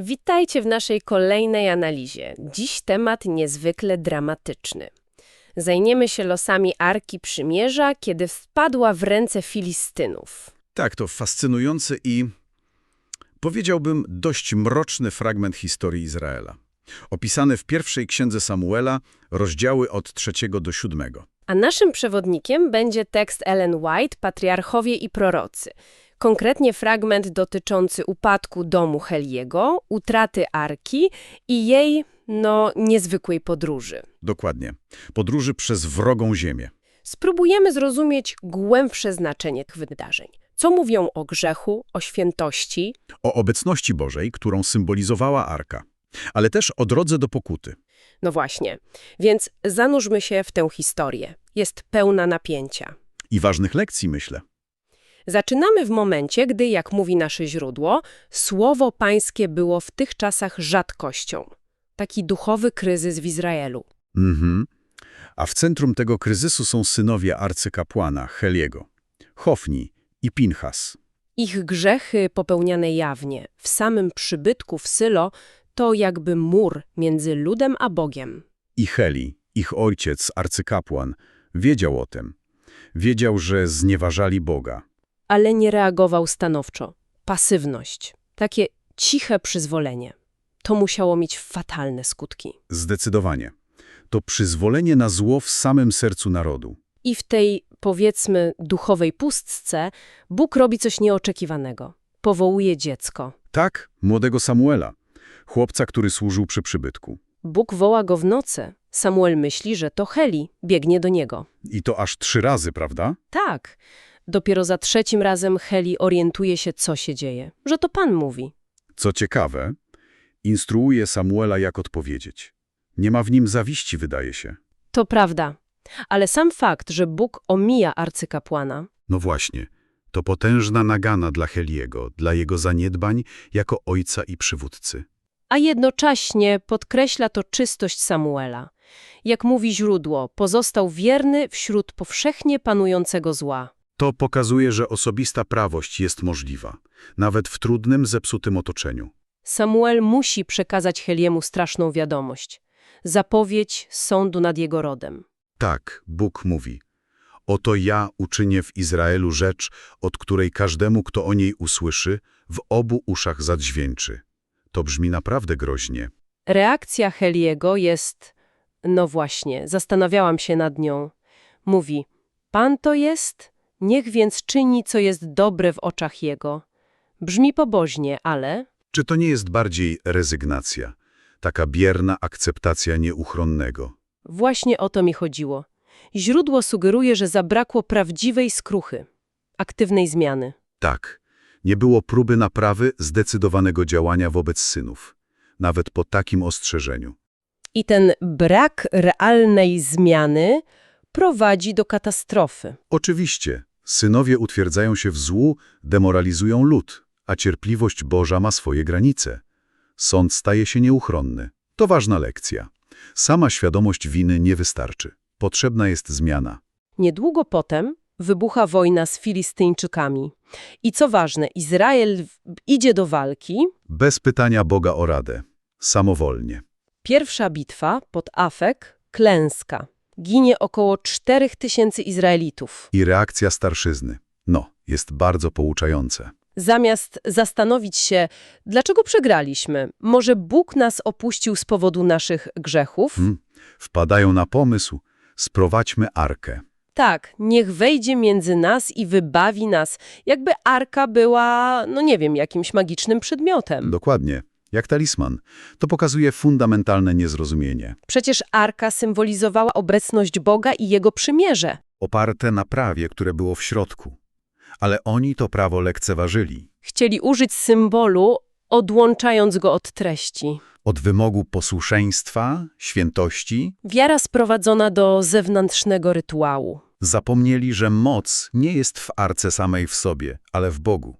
Witajcie w naszej kolejnej analizie. Dziś temat niezwykle dramatyczny. Zajmiemy się losami Arki Przymierza, kiedy wpadła w ręce Filistynów. Tak, to fascynujący i powiedziałbym dość mroczny fragment historii Izraela. Opisany w pierwszej księdze Samuela, rozdziały od trzeciego do siódmego. A naszym przewodnikiem będzie tekst Ellen White, Patriarchowie i Prorocy. Konkretnie fragment dotyczący upadku domu Heliego, utraty Arki i jej, no, niezwykłej podróży. Dokładnie. Podróży przez wrogą ziemię. Spróbujemy zrozumieć głębsze znaczenie tych wydarzeń. Co mówią o grzechu, o świętości, O obecności Bożej, którą symbolizowała Arka. Ale też o drodze do pokuty. No właśnie, więc zanurzmy się w tę historię. Jest pełna napięcia. I ważnych lekcji, myślę. Zaczynamy w momencie, gdy, jak mówi nasze źródło, słowo pańskie było w tych czasach rzadkością. Taki duchowy kryzys w Izraelu. Mhm. A w centrum tego kryzysu są synowie arcykapłana Heliego, Hofni i Pinchas. Ich grzechy popełniane jawnie, w samym przybytku w Sylo, to jakby mur między ludem a Bogiem. I Heli, ich ojciec, arcykapłan, wiedział o tym. Wiedział, że znieważali Boga. Ale nie reagował stanowczo. Pasywność. Takie ciche przyzwolenie. To musiało mieć fatalne skutki. Zdecydowanie. To przyzwolenie na zło w samym sercu narodu. I w tej, powiedzmy, duchowej pustce Bóg robi coś nieoczekiwanego. Powołuje dziecko. Tak, młodego Samuela, chłopca, który służył przy przybytku. Bóg woła go w nocy. Samuel myśli, że to Heli, biegnie do niego. I to aż trzy razy, prawda? Tak. Dopiero za trzecim razem Heli orientuje się, co się dzieje. Że to Pan mówi. Co ciekawe, instruuje Samuela, jak odpowiedzieć. Nie ma w nim zawiści, wydaje się. To prawda. Ale sam fakt, że Bóg omija arcykapłana, No właśnie, to potężna nagana dla Heliego, dla jego zaniedbań jako ojca i przywódcy. a jednocześnie podkreśla to czystość Samuela. Jak mówi źródło, pozostał wierny wśród powszechnie panującego zła. To pokazuje, że osobista prawość jest możliwa, nawet w trudnym, zepsutym otoczeniu. Samuel musi przekazać Heliemu straszną wiadomość. Zapowiedź sądu nad jego rodem. Tak, Bóg mówi. Oto ja uczynię w Izraelu rzecz, od której każdemu, kto o niej usłyszy, w obu uszach zadźwięczy. To brzmi naprawdę groźnie. Reakcja Heliego jest... No właśnie, zastanawiałam się nad nią. Mówi, Pan to jest, niech więc czyni, co jest dobre w oczach Jego. Brzmi pobożnie, ale... Czy to nie jest bardziej rezygnacja, taka bierna akceptacja nieuchronnego? Właśnie o to mi chodziło. Źródło sugeruje, że zabrakło prawdziwej skruchy, aktywnej zmiany. Tak, nie było próby naprawy zdecydowanego działania wobec synów, nawet po takim ostrzeżeniu. I ten brak realnej zmiany prowadzi do katastrofy. Oczywiście, synowie utwierdzają się w złu, demoralizują lud, a cierpliwość Boża ma swoje granice. Sąd staje się nieuchronny. To ważna lekcja. Sama świadomość winy nie wystarczy. Potrzebna jest zmiana. Niedługo potem wybucha wojna z Filistyńczykami. I co ważne, Izrael idzie do walki. Bez pytania Boga o radę. Samowolnie. Pierwsza bitwa pod Afek, klęska. Ginie około 4000 Izraelitów. I reakcja starszyzny. No, jest bardzo pouczające. Zamiast zastanowić się, dlaczego przegraliśmy, może Bóg nas opuścił z powodu naszych grzechów? Hmm. Wpadają na pomysł, sprowadźmy arkę. Tak, niech wejdzie między nas i wybawi nas, jakby arka była, no nie wiem, jakimś magicznym przedmiotem. Dokładnie. Jak talisman. To pokazuje fundamentalne niezrozumienie. Przecież arka symbolizowała obecność Boga i Jego przymierze. oparte na prawie, które było w środku. Ale oni to prawo lekceważyli. Chcieli użyć symbolu, odłączając go od treści. Od wymogu posłuszeństwa, świętości, Wiara sprowadzona do zewnętrznego rytuału. zapomnieli, że moc nie jest w arce samej w sobie, ale w Bogu,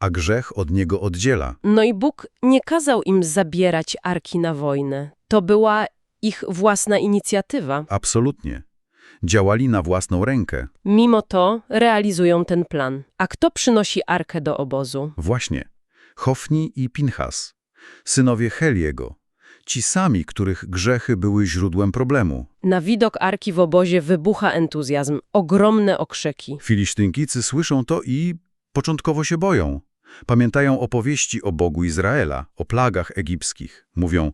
a grzech od niego oddziela. No i Bóg nie kazał im zabierać arki na wojnę. To była ich własna inicjatywa. Absolutnie. Działali na własną rękę. Mimo to realizują ten plan. A kto przynosi arkę do obozu? Właśnie. Hofni i Pinchas. Synowie Heliego. Ci sami, których grzechy były źródłem problemu. Na widok arki w obozie wybucha entuzjazm, ogromne okrzyki. Filisztynkicy słyszą to i początkowo się boją. Pamiętają opowieści o Bogu Izraela, o plagach egipskich. Mówią,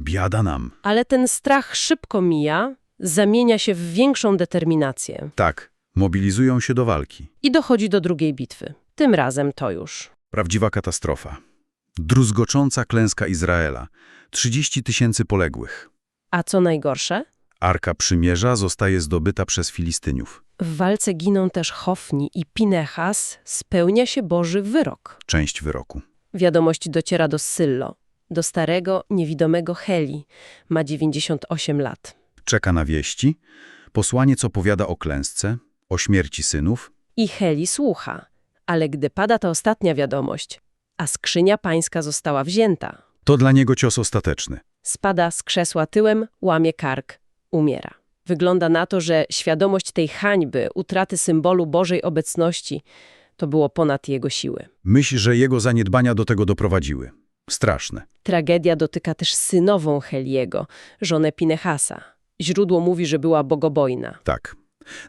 biada nam. Ale ten strach szybko mija, zamienia się w większą determinację. Tak, mobilizują się do walki. I dochodzi do drugiej bitwy. Tym razem to już. Prawdziwa katastrofa. Druzgocząca klęska Izraela. 30 tysięcy poległych. A co najgorsze? Arka Przymierza zostaje zdobyta przez Filistyniów. W walce giną też Hofni i Pinechas, spełnia się Boży wyrok. Część wyroku. Wiadomość dociera do Syllo, do starego, niewidomego Heli. Ma 98 lat. Czeka na wieści. Posłaniec opowiada o klęsce, o śmierci synów. I Heli słucha. Ale gdy pada ta ostatnia wiadomość, a skrzynia pańska została wzięta, To dla niego cios ostateczny. spada z krzesła tyłem, łamie kark, umiera. Wygląda na to, że świadomość tej hańby, utraty symbolu Bożej obecności, to było ponad jego siły. Myśli, że jego zaniedbania do tego doprowadziły. Straszne. Tragedia dotyka też synową Heliego, żonę Pinechasa. Źródło mówi, że była bogobojna. Tak.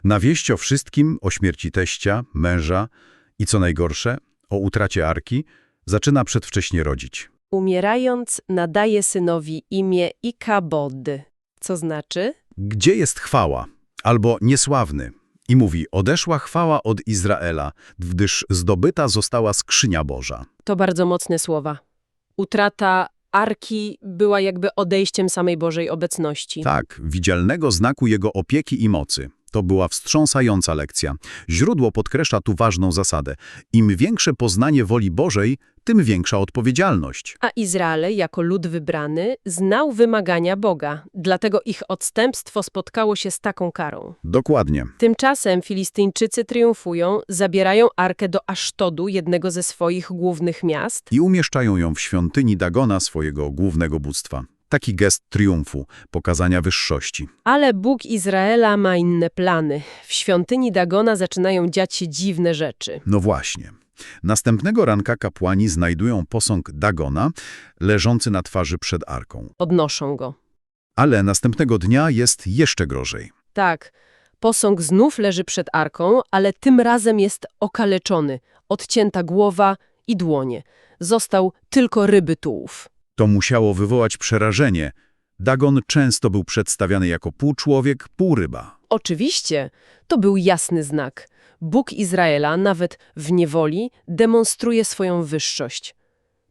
Na wieść o wszystkim, o śmierci teścia, męża i co najgorsze, o utracie Arki, zaczyna przedwcześnie rodzić. Umierając, nadaje synowi imię Ikabody, co znaczy Gdzie jest chwała? Albo niesławny. I mówi, odeszła chwała od Izraela, gdyż zdobyta została skrzynia Boża. To bardzo mocne słowa. Utrata arki była jakby odejściem samej Bożej obecności. Tak, widzialnego znaku jego opieki i mocy. To była wstrząsająca lekcja. Źródło podkreśla tu ważną zasadę. Im większe poznanie woli Bożej, tym większa odpowiedzialność. A Izrael, jako lud wybrany, znał wymagania Boga, dlatego ich odstępstwo spotkało się z taką karą. Dokładnie. Tymczasem Filistyńczycy triumfują, zabierają arkę do Asztodu, jednego ze swoich głównych miast, I umieszczają ją w świątyni Dagona, swojego głównego bóstwa. Taki gest triumfu, pokazania wyższości. ale Bóg Izraela ma inne plany. W świątyni Dagona zaczynają dziać się dziwne rzeczy. No właśnie. Następnego ranka kapłani znajdują posąg Dagona, leżący na twarzy przed arką. Odnoszą go. Ale następnego dnia jest jeszcze gorzej. Tak, posąg znów leży przed arką, ale tym razem jest okaleczony, odcięta głowa i dłonie. Został tylko ryby tułów. To musiało wywołać przerażenie. Dagon często był przedstawiany jako pół człowiek, pół ryba. Oczywiście, to był jasny znak. Bóg Izraela, nawet w niewoli, demonstruje swoją wyższość.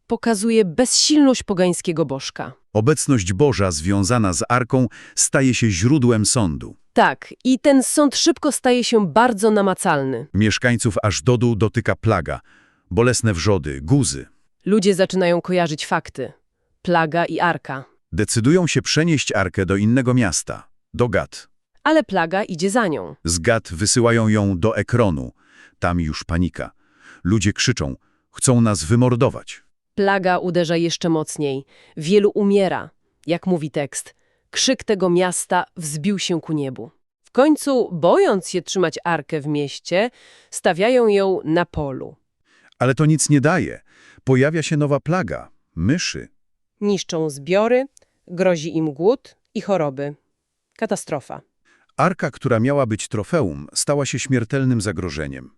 Pokazuje bezsilność pogańskiego bożka. Obecność Boża związana z arką staje się źródłem sądu. Tak, i ten sąd szybko staje się bardzo namacalny. Mieszkańców Ażdodu dotyka plaga, bolesne wrzody, guzy. Ludzie zaczynają kojarzyć fakty. Plaga i arka. Decydują się przenieść arkę do innego miasta, do Gad. Ale plaga idzie za nią. Z Gad wysyłają ją do Ekronu. Tam już panika. Ludzie krzyczą, chcą nas wymordować. Plaga uderza jeszcze mocniej. Wielu umiera. Jak mówi tekst, krzyk tego miasta wzbił się ku niebu. W końcu, bojąc się trzymać arkę w mieście, stawiają ją na polu. Ale to nic nie daje. Pojawia się nowa plaga, myszy. Niszczą zbiory, grozi im głód i choroby. Katastrofa. Arka, która miała być trofeum, stała się śmiertelnym zagrożeniem.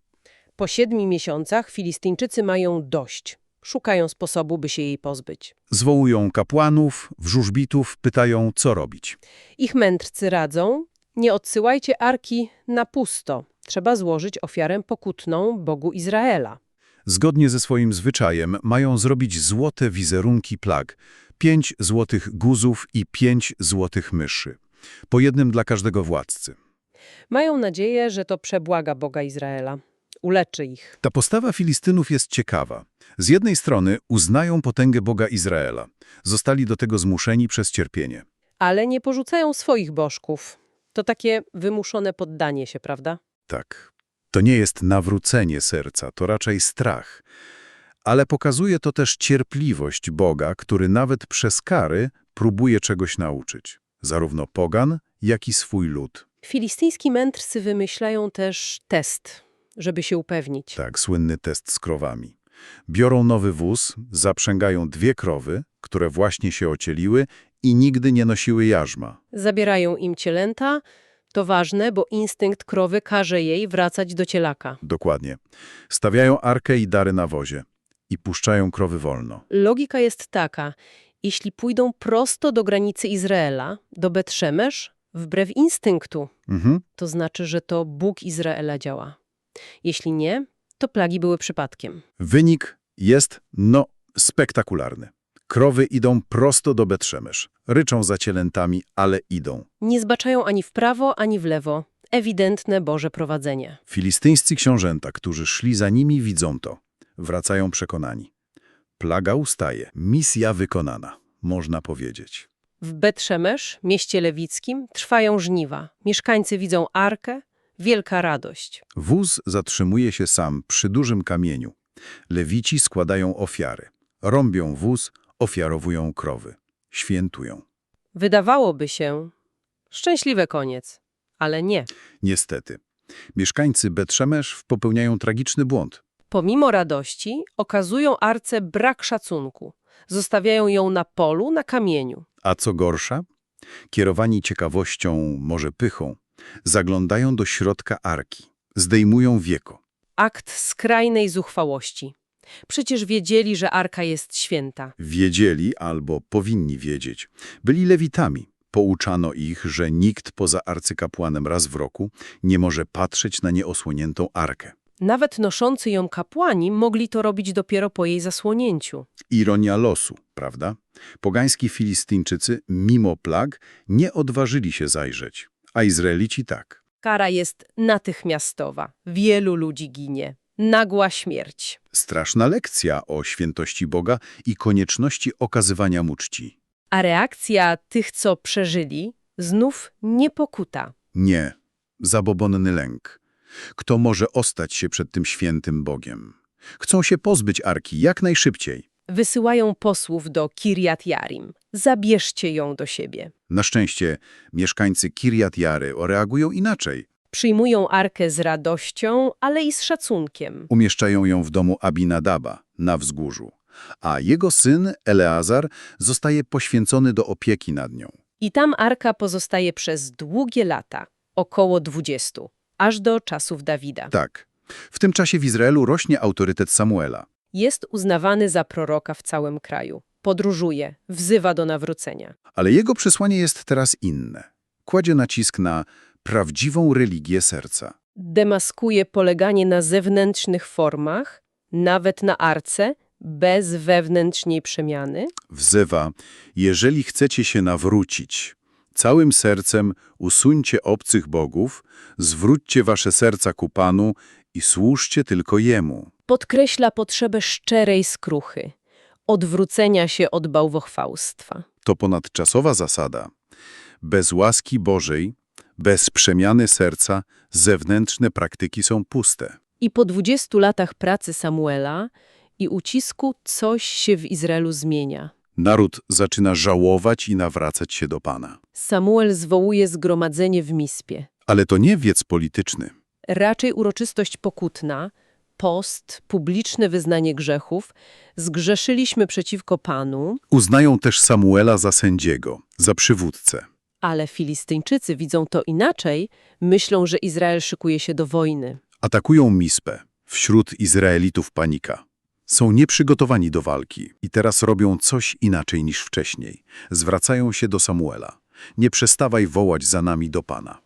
Po siedmiu miesiącach Filistyńczycy mają dość. Szukają sposobu, by się jej pozbyć. Zwołują kapłanów, wróżbitów, pytają, co robić. Ich mędrcy radzą, nie odsyłajcie arki na pusto. Trzeba złożyć ofiarę pokutną Bogu Izraela. Zgodnie ze swoim zwyczajem mają zrobić złote wizerunki plag, pięć złotych guzów i pięć złotych myszy. Po jednym dla każdego władcy. Mają nadzieję, że to przebłaga Boga Izraela. Uleczy ich. Ta postawa Filistynów jest ciekawa. Z jednej strony uznają potęgę Boga Izraela. Zostali do tego zmuszeni przez cierpienie. Ale nie porzucają swoich bożków. To takie wymuszone poddanie się, prawda? Tak. To nie jest nawrócenie serca, to raczej strach. Ale pokazuje to też cierpliwość Boga, który nawet przez kary próbuje czegoś nauczyć. Zarówno pogan, jak i swój lud. Filistyński mędrcy wymyślają też test, żeby się upewnić. Tak, słynny test z krowami. Biorą nowy wóz, zaprzęgają dwie krowy, które właśnie się ocieliły i nigdy nie nosiły jarzma. Zabierają im cielęta. To ważne, bo instynkt krowy każe jej wracać do cielaka. Dokładnie. Stawiają arkę i dary na wozie i puszczają krowy wolno. Logika jest taka. Jeśli pójdą prosto do granicy Izraela, do Betrzemesz, wbrew instynktu, Mhm. to znaczy, że to Bóg Izraela działa. Jeśli nie, to plagi były przypadkiem. Wynik jest, no, spektakularny. Krowy idą prosto do Betrzemesz. Ryczą za cielętami, ale idą. Nie zbaczają ani w prawo, ani w lewo. Ewidentne Boże prowadzenie. Filistyńscy książęta, którzy szli za nimi, widzą to. Wracają przekonani. Plaga ustaje. Misja wykonana, można powiedzieć. W Betrzemesz, mieście lewickim, trwają żniwa. Mieszkańcy widzą arkę, wielka radość. Wóz zatrzymuje się sam przy dużym kamieniu. Lewici składają ofiary. Rąbią wóz, ofiarowują krowy. Świętują. Wydawałoby się, szczęśliwy koniec, ale nie. Niestety. Mieszkańcy Betrzemesz popełniają tragiczny błąd. Pomimo radości okazują arce brak szacunku. Zostawiają ją na polu, na kamieniu. A co gorsza? Kierowani ciekawością, może pychą, zaglądają do środka arki. Zdejmują wieko. Akt skrajnej zuchwałości. Przecież wiedzieli, że arka jest święta. Wiedzieli albo powinni wiedzieć. Byli lewitami. Pouczano ich, że nikt poza arcykapłanem raz w roku nie może patrzeć na nieosłoniętą arkę. Nawet noszący ją kapłani mogli to robić dopiero po jej zasłonięciu. Ironia losu, prawda? Pogański Filistyńczycy, mimo plag, nie odważyli się zajrzeć, a Izraelici tak. Kara jest natychmiastowa. Wielu ludzi ginie. Nagła śmierć. Straszna lekcja o świętości Boga i konieczności okazywania mu czci. A reakcja tych, co przeżyli, znów nie pokuta. Nie, zabobonny lęk. Kto może ostać się przed tym świętym Bogiem? Chcą się pozbyć Arki jak najszybciej. Wysyłają posłów do Kirjat Jarim. Zabierzcie ją do siebie. Na szczęście mieszkańcy Kirjat Jary reagują inaczej. Przyjmują arkę z radością, ale i z szacunkiem. Umieszczają ją w domu Abinadaba na wzgórzu, a jego syn Eleazar zostaje poświęcony do opieki nad nią. I tam arka pozostaje przez długie lata, około 20, aż do czasów Dawida. Tak. W tym czasie w Izraelu rośnie autorytet Samuela. Jest uznawany za proroka w całym kraju. Podróżuje, wzywa do nawrócenia. Ale jego przesłanie jest teraz inne. Kładzie nacisk na prawdziwą religię serca. Demaskuje poleganie na zewnętrznych formach, nawet na arce, bez wewnętrznej przemiany. Wzywa, jeżeli chcecie się nawrócić, całym sercem usuńcie obcych bogów, zwróćcie wasze serca ku Panu i służcie tylko Jemu. Podkreśla potrzebę szczerej skruchy, odwrócenia się od bałwochwałstwa. To ponadczasowa zasada. Bez łaski Bożej, bez przemiany serca, zewnętrzne praktyki są puste. I po 20 latach pracy Samuela i ucisku coś się w Izraelu zmienia. Naród zaczyna żałować i nawracać się do Pana. Samuel zwołuje zgromadzenie w Mispie. Ale to nie wiec polityczny. Raczej uroczystość pokutna, post, publiczne wyznanie grzechów. Zgrzeszyliśmy przeciwko Panu, Uznają też Samuela za sędziego, za przywódcę. ale Filistyńczycy widzą to inaczej, myślą, że Izrael szykuje się do wojny. Atakują Mispę. Wśród Izraelitów panika. Są nieprzygotowani do walki i teraz robią coś inaczej niż wcześniej. Zwracają się do Samuela. Nie przestawaj wołać za nami do Pana.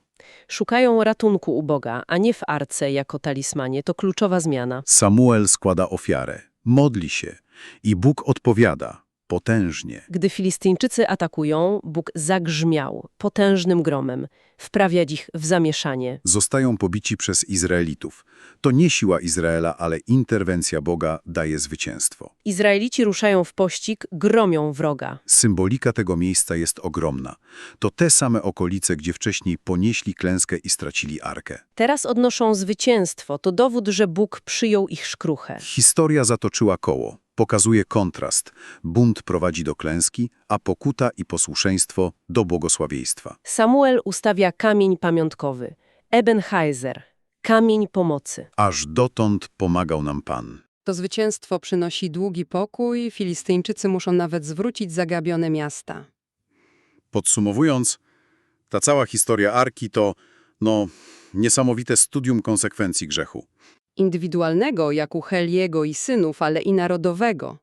Szukają ratunku u Boga, a nie w arce jako talismanie. To kluczowa zmiana. Samuel składa ofiarę, modli się i Bóg odpowiada potężnie. Gdy Filistyńczycy atakują, Bóg zagrzmiał potężnym gromem, wprawiać ich w zamieszanie. Zostają pobici przez Izraelitów. To nie siła Izraela, ale interwencja Boga daje zwycięstwo. Izraelici ruszają w pościg, gromią wroga. Symbolika tego miejsca jest ogromna. To te same okolice, gdzie wcześniej ponieśli klęskę i stracili arkę. Teraz odnoszą zwycięstwo. To dowód, że Bóg przyjął ich szkruchę. Historia zatoczyła koło. Pokazuje kontrast. Bunt prowadzi do klęski, a pokuta i posłuszeństwo do błogosławieństwa. Samuel ustawia kamień pamiątkowy. Ebenhaizer. Kamień pomocy. Aż dotąd pomagał nam Pan. To zwycięstwo przynosi długi pokój, Filistyńczycy muszą nawet zwrócić zagabione miasta. Podsumowując, ta cała historia Arki to, no, niesamowite studium konsekwencji grzechu. Indywidualnego, jak u Heliego i synów, ale i narodowego.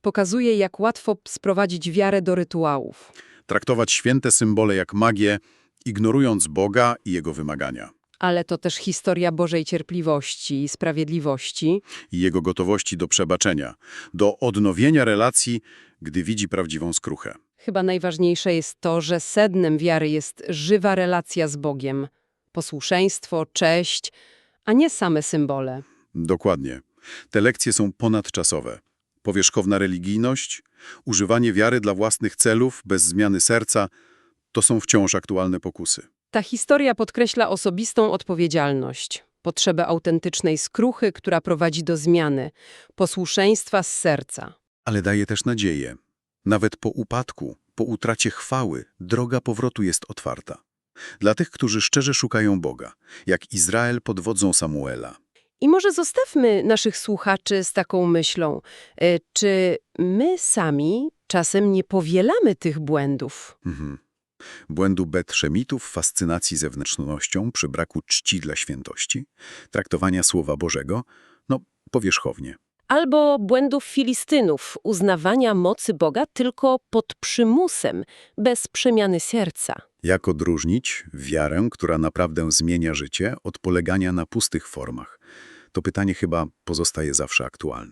Pokazuje, jak łatwo sprowadzić wiarę do rytuałów. Traktować święte symbole jak magię, ignorując Boga i Jego wymagania. Ale to też historia Bożej cierpliwości i sprawiedliwości. I Jego gotowości do przebaczenia, do odnowienia relacji, gdy widzi prawdziwą skruchę. Chyba najważniejsze jest to, że sednem wiary jest żywa relacja z Bogiem. Posłuszeństwo, cześć, a nie same symbole. Dokładnie. Te lekcje są ponadczasowe. Powierzchowna religijność, używanie wiary dla własnych celów bez zmiany serca to są wciąż aktualne pokusy. Ta historia podkreśla osobistą odpowiedzialność, potrzebę autentycznej skruchy, która prowadzi do zmiany, posłuszeństwa z serca. Ale daje też nadzieję. Nawet po upadku, po utracie chwały, droga powrotu jest otwarta. Dla tych, którzy szczerze szukają Boga, jak Izrael pod wodzą Samuela. I może zostawmy naszych słuchaczy z taką myślą, e, czy my sami czasem nie powielamy tych błędów? Mhm. Błędu betrzemitów, fascynacji zewnętrznością przy braku czci dla świętości, traktowania Słowa Bożego, no powierzchownie. Albo błędów Filistynów, uznawania mocy Boga tylko pod przymusem, bez przemiany serca. Jak odróżnić wiarę, która naprawdę zmienia życie, od polegania na pustych formach? To pytanie chyba pozostaje zawsze aktualne.